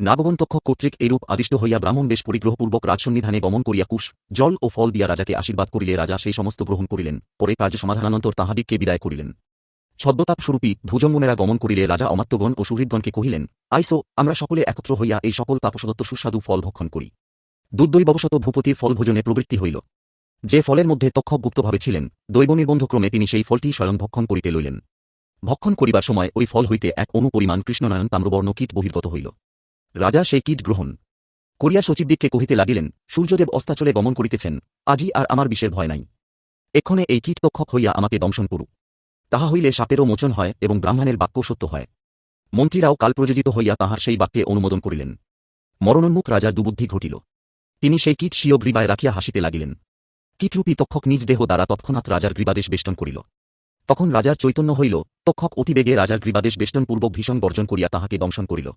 নাগবন তক্ষক কর্তৃক এরূপ আদিষ্ট হইয়া ব্রাহ্মণ বেশ পরিগ্রহপূর্বক রাজসন্নিধানে গমন করিয়া কুশ, জল ও ফল দিয়া রাজাকে আশীর্বাদ করিলে রাজা সেই সমস্ত গ্রহণ করিলেন, পরে কার্য সমাধানানন্তর তাহাদিগকে বিদায় করিলেন। ছদ্মতাপস্বরূপী ভুজঙ্গমেরা গমন করিলে রাজা অমাত্যগণ ও সুহৃদগণকে কহিলেন, আইসো, আমরা সকলে একত্র হইয়া এই সকল তাপসদত্ত সুস্বাদু ফল ভক্ষণ করি। দুর্দৈববশত ভূপতির ফল ভোজনে প্রবৃত্তি হইল। যে ফলের মধ্যে তক্ষক গুপ্তভাবে ছিলেন, দৈবনির্বন্ধক্রমে তিনি সেই ফলটি স্বয়ং ভক্ষণ করিতে লইলেন। ভক্ষণ করিবার সময় ওই ফল হইতে এক অনুপরিমাণ কৃষ্ণনায়ন তাম্রবর্ণ কীট বহির্গত হইল। রাজা সেই কীট গ্রহণ করিয়া সচিবদিককে কহিতে লাগিলেন, সূর্যদেব অস্তাচলে গমন করিতেছেন আজই আর আমার বিষের ভয় নাই। এক্ষণে এই কীট তক্ষক হইয়া আমাকে দংশন করুক। তাহা হইলে সাপেরও মোচন হয় এবং ব্রাহ্মণের বাক্য সত্য হয়। মন্ত্রীরাও কালপ্রযোজিত হইয়া তাহার সেই বাক্যে অনুমোদন করিলেন। মরণোন্মুখ রাজার দুবুদ্ধি ঘটিল। তিনি সেই কীট স্বীয় গ্রীবায় রাখিয়া হাসিতে লাগিলেন। কীটরূপী তক্ষক নিজ দেহ দ্বারা তৎক্ষণাৎ রাজার গ্রীবাদেশ বেষ্টন করিল। তখন রাজার চৈতন্য হইল, তক্ষক অতিবেগে রাজার গ্রীবাদেশ বেষ্টনপূর্বক ভীষণ বর্জন করিয়া তাহাকে দংশন করিল।